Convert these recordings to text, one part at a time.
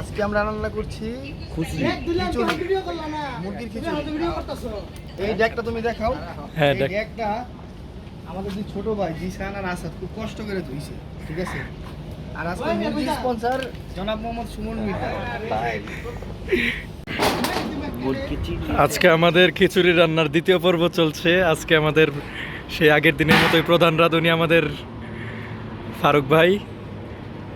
আজকে আমরা রান্না করছি খুশি মুরগির খিচুড়ি। এই ডেকটা তুমি দেখাও। হ্যাঁ। ডেকটা আমাদের যে ছোট ভাই জিসান আর আসাদ খুব কষ্ট করে ধুইছে ঠিক আছে? আর আজকে মুরগির স্পন্সর জনাব মোহাম্মদ সুমন মির্জা আজকে আমাদের খিচুড়ি রান্নার দ্বিতীয় পর্ব চলছে। আজকে আমাদের সেই আগের দিনের মতোই প্রধান রাঁধুনি আমাদের ফারুক ভাই।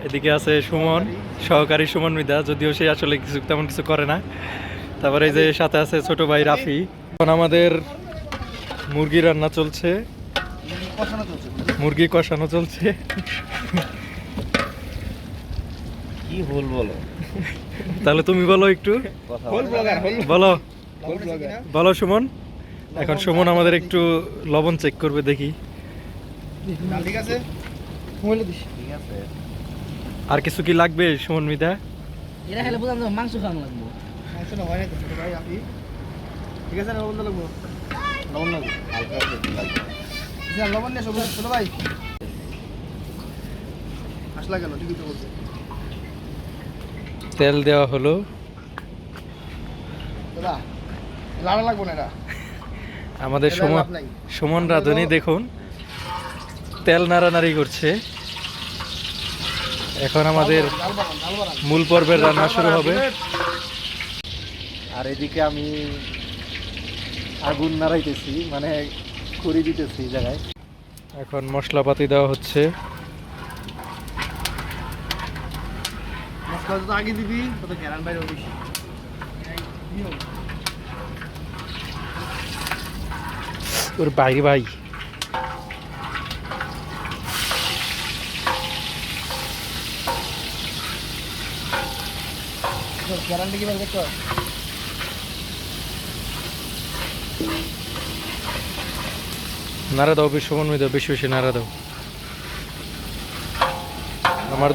এদিকে আছে সুমন সহকারী সুমন মিদা যদিও সে আসলে কিছু তেমন কিছু করে না। তারপরে এই যে সাথে আছে ছোট ভাই রাফি। এখন আমাদের মুরগি রান্না চলছে। মুরগি কষানো চলছে। কি হল বলো? তাহলে তুমি বলো একটু। বলো। বলো। সুমন। এখন সুমন আমাদের একটু লবণ চেক করবে দেখি। ঠিক আছে। ঠিক আছে। আর কিছু কি লাগবে সুমন মিতা? এরা খেলে বুঝলাম মাংস খাওয়ানো লাগবো। মাংস না হয় না ভাই আপনি ঠিক আছে লবণ লাগবো? লবণ লাগবে? একটু লবণ নিয়ে সবুজ ছোট ভাই। আসলা কেন? ঠিকই তো বলছে। তেল দেওয়া হলো। দাদা লাড়া লাগবো না এটা? আমাদের সুমন। সুমন রাঁধুনি দেখুন। তেল নাড়ানাড়ি করছে। এখন আমাদের মূল পর্বের রান্না শুরু হবে। আর এদিকে আমি আগুন নাড়াইতেছি মানে খড়ি দিতেছি জায়গায়। এখন মশলাপাতি দেওয়া হচ্ছে। মশলা আগে দিবি বাইরে ওর বাইরে ভাই গ্যারান্টি কি দেখতে নাড়া দাও বেশি সময় দাও বেশি বেশি নাড়া দাও। আমার।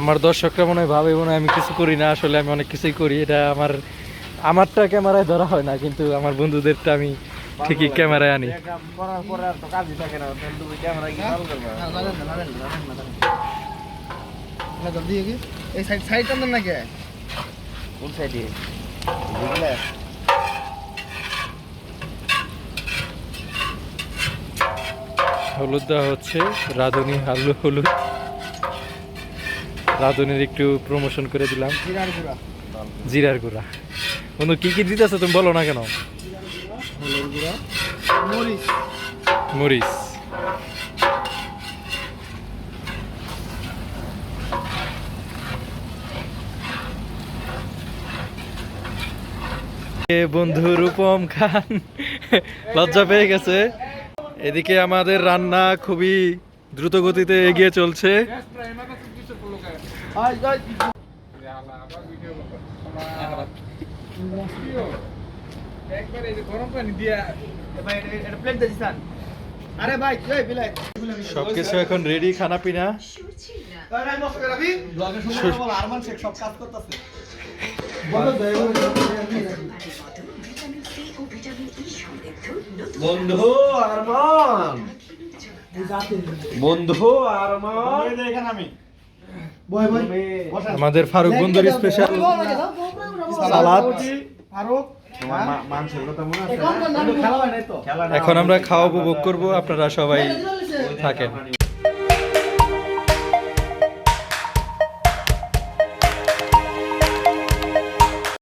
আমার দর্শকরা মনে হয় ভাবে মনে হয় আমি কিছু করি না আসলে আমি অনেক কিছুই করি। এটা আমার আমারটা ক্যামেরায় ধরা হয় না কিন্তু আমার বন্ধুদেরটা আমি ঠিকই ক্যামেরায় আনি। না করবা না জলদি কি এই সাইড সাইড টান না কে কোন সাইডে বুঝলে হলুদ দেওয়া হচ্ছে। রাঁধুনি আলু হলুদ। রাঁধুনির একটু প্রমোশন করে দিলাম। জিরার গুঁড়া। জিরার গুঁড়া। বন্ধু কি কি দিতেছে তুমি বলো না কেন? হলুদ গুঁড়া। মরিচ। মরিচ। বন্ধু রূপম খান। লজ্জা পেয়ে গেছে। এদিকে আমাদের রান্না খুবই দ্রুত গতিতে এগিয়ে চলছে। সবকিছু এখন রেডি খানা পিনা সব কাজ করতেছে। বন্ধু আরমান। বন্ধু আরমান। এখানে আমি বয় বয় বসেন। আমাদের ফারুক বন্ধুর স্পেশাল সালাদ এখন আমরা খাওয়া উপভোগ করব আপনারা সবাই থাকেন।